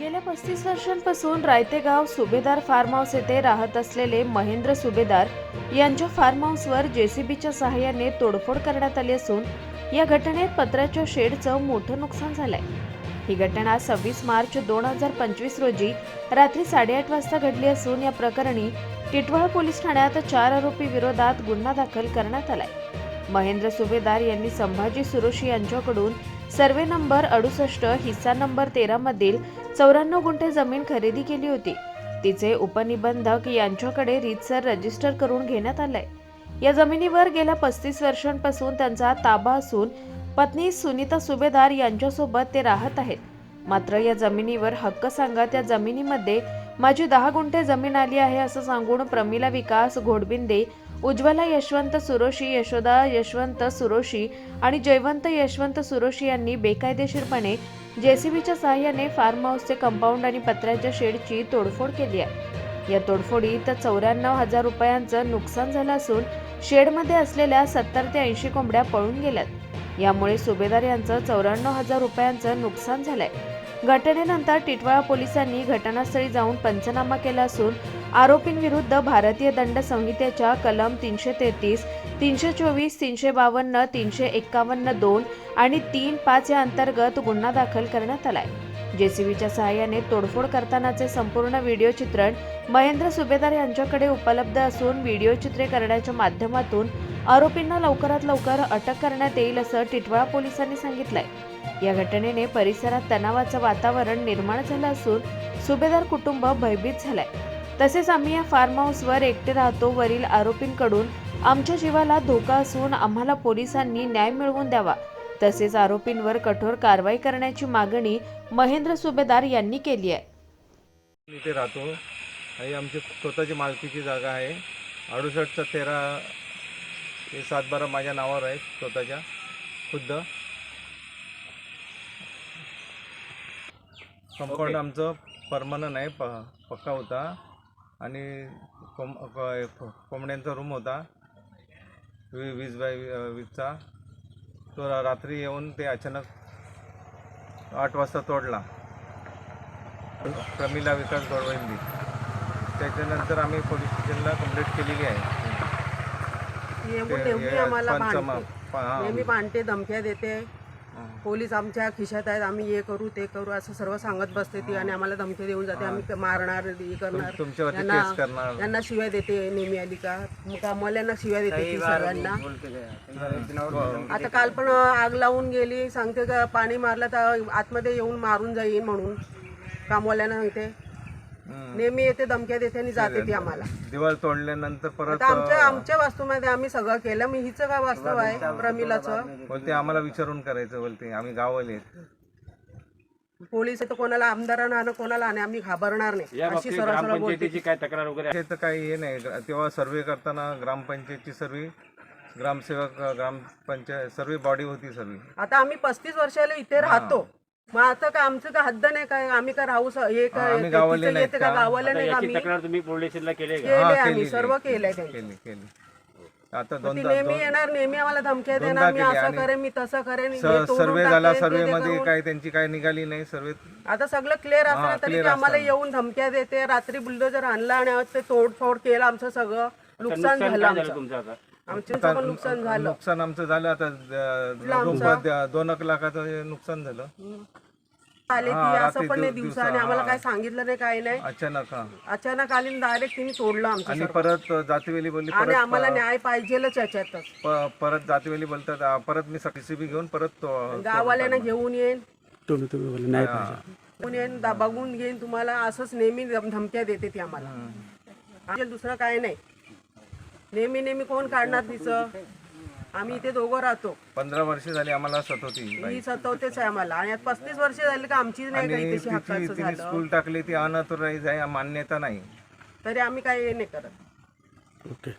गेल्या पस्तीस वर्षांपासून रायतेगाव सुभेदार फार्म हाऊस येथे राहत असलेले महेंद्र सुभेदार यांच्या फार्म हाऊसवर जेसीबीच्या सहाय्याने तोडफोड करण्यात आली असून या घटनेत पत्र्याच्या शेडचं मोठं नुकसान झालंय. ही घटना सव्वीस मार्च दोन हजार पंचवीस रोजी रात्री साडेआठ वाजता घडली असून या प्रकरणी टिटवाळा पोलीस ठाण्यात चार आरोपी विरोधात गुन्हा दाखल करण्यात आलाय. महेंद्र सुभेदार यांनी संभाजी सुरोशी यांच्याकडून सर्वे नंबर अडुसष्ट हिस्सा नंबर तेरा मधील चौऱ्याण्णव गुंठे जमीन खरेदी केली होती. तिचे उपनिबंधक यांच्याकडे रीतसर रजिस्टर करून घेण्यात आलंय. या जमिनीवर गेल्या पस्तीस वर्षांपासून त्यांचा ताबा असून पत्नी सुनीता सुभेदार यांच्यासोबत ते राहत आहेत. मात्र या जमिनीवर हक्क सांगत या जमिनीमध्ये माझी दहा गुंठे जमीन आली आहे असं सांगून प्रमिला विकास घोडबिंदे उज्ज्वला यशवंत सुरोशी यशोदा यशवंत सुरोशी आणि जयवंत यशवंत सुरोशी यांनी बेकायदेशीरपणे जेसीबीच्या सहाय्याने फार्म हाऊसचे कंपाऊंड आणि पत्र्याच्या शेडची तोडफोड केली आहे. या तोडफोडीत चौऱ्याण्णव हजार रुपयांचं नुकसान झालं असून शेडमध्ये असलेल्या सत्तर ते ऐंशी कोंबड्या पळून गेल्यात. यामुळे सुभेदार यांचं चौऱ्याण्णव हजार रुपयांचं नुकसान झालंय. घटनेनंतर टिटवाळा पोलिसांनी घटनास्थळी जाऊन पंचनामा केला असून आरोपींविरुद्ध भारतीय दंड संहितेच्या कलम तीनशे तेहतीस तीनशे चोवीस तीनशे बावन्न तीनशे एक्कावन्न दोन आणि तीन पाच या अंतर्गत गुन्हा दाखल करण्यात आलाय. जेसीबीच्या सहाय्याने तोडफोड करतानाचे संपूर्ण व्हिडिओ चित्रण महेंद्र सुभेदार यांच्याकडे उपलब्ध असून व्हिडिओ चित्रे करण्याच्या माध्यमातून आरोपींना लवकरात लवकर अटक करण्यात येईल असं टिटवाळा पोलिसांनी सांगितलंय. या घटनेने परिसरात तणावाचं वातावरण निर्माण झालं असून सुभेदार कुटुंब भयभीत झालंय. तसेच आम्ही या फार्म हाऊसवर एकटे राहतो वरील आरोपींकडून आमच्या जीवाला धोका असून आम्हाला पोलिसांनी न्याय मिळवून द्यावा. तसेच आरोपींवर कठोर कारवाई करण्याची मागणी महेंद्र सुभेदार यांनी केली आहे. इथे राहतो. आणि आमची स्वतःची मालकीची जागा आहे. अडुसष्टचा तेरा ते सात बारा माझ्या नावावर आहे स्वतःच्या खुद्द. कंपाऊंड आमचं परमनंट आहे प पक्का होता. आणि कोंब क- कोंबड्यांचा रूम होता. वी वीस बाय वीसचा. तो रात्री येऊन ते अचानक आठ वाजता तोडला. प्रमिला विकास गोडवंदी त्याच्यानंतर आम्ही पोलीस स्टेशनला कंप्लेंट केलेली आहे. पंचमा- भांडते. पा-. नेहमी भांडते धमक्या देते. पोलीस आमच्या खिशात आहेत आम्ही हे करू ते करू असं सर्व सांगत बसते ती आणि आम्हाला धमक्या देऊन जाते. आम्ही मारणार हे करणार. तुमच्यावरती यांना- केस करणार. यांना शिव्या देते नेहमी आली का? मग कामवाल्यांना शिव्या देते ती सर्वांना आता काल पण आग लावून गेली सांगते का पाणी मारलं तर आतमध्ये येऊन मारून जाईन म्हणून. कामवाल्यांना सांगते. नेहमी येते धमक्या देते आणि जाते ती आम्हाला. दिवाळ तोडल्यानंतर परत आता आमच्या आमच्या वास्तूमध्ये आम्ही सगळं केलं. मी हिचं काय वास्तव आहे? प्रमिलाचं. बोलते आम्हाला विचारून करायचं बोलते. आम्ही गावाले. पोलीस तर कोणाला आमदारांना आणा कोणाला आणा आम्ही घाबरणार नाही. अशी सरळ सरळ बोलते. काय तक्रार वगैरे हे तर काही हे नाही. तेव्हा सर्वे करताना ग्रामपंचायतची सर्व ग्रामसेवक ग्रामपंचायत सर्व बॉडी होती सर्व. आता आम्ही पस्तीस वर्षाला इथे राहतो. मग आता का आमचं का हद्द नाही काय आम्ही का राहू स- हे आम्ही काय गावाले तिथं नाहीत येते का? गावाला नाही का आम्ही तक्रार तुम्ही पोलीस स्टेशनला केली का केले आम्ही सर्व केली. केलंय त्यांनी केली केली आता ती नेहमी येणार नेहमी आम्हाला धमक्या देणार मी असं करेन मी तसं करेन हे तोडून सर्वे झाला टाकेन, ते- ते सर्वे मध्ये करून. काय त्यांची काय निघाली नाही सर्वे आता सगळं क्लिअर असलं तरी ते आम्हाला. येऊन धमक्या देते रात्री बुलडोजर आणला आणि ते तोडफोड केलं आमचं सगळं नुकसान झालं काय झालं आमचं तुमचं आता आमचं पण नुकसान झालं. नुकसान आमचं झालं आता रुपयात दोन एक लाखाचं नुकसान झालं. आले की असं पण नाही दिवसाने दिवसा, आम्हाला हा. काय सांगितलं नाही काही नाही. अचानक अचानक आली डायरेक्ट तिने तोडलं आमचं आणि सर्व. परत जातीवेली बोलली आणि आम्हाला न्याय पाहिजेलच याच्यातच. परत जातीवेली बोलतात परत मी सीसीबी घेऊन परत तो- गावाल्यांना घेऊन येईन. घेऊन येईन बघून घेईन तुम्हाला असंच नेहमी धम- धमक्या देते ती आम्हाला. आमच्या दुसरं काय नाही. नेहमी नेहमी कोण काढणार तिचं? आम्ही इथे दोघं राहतो. पंधरा वर्ष झाली आम्हाला सतवती ही सतवतेच आहे आम्हाला. आणि आता पस्तीस वर्ष झाली का आमची नाही काही आणि तशी तिची हक्काचं तिने झालं. स्कूल टाकली ती अनऑथोराईज आहे मान्यता नाही. तरी आम्ही काही हे नाही करत. ओके.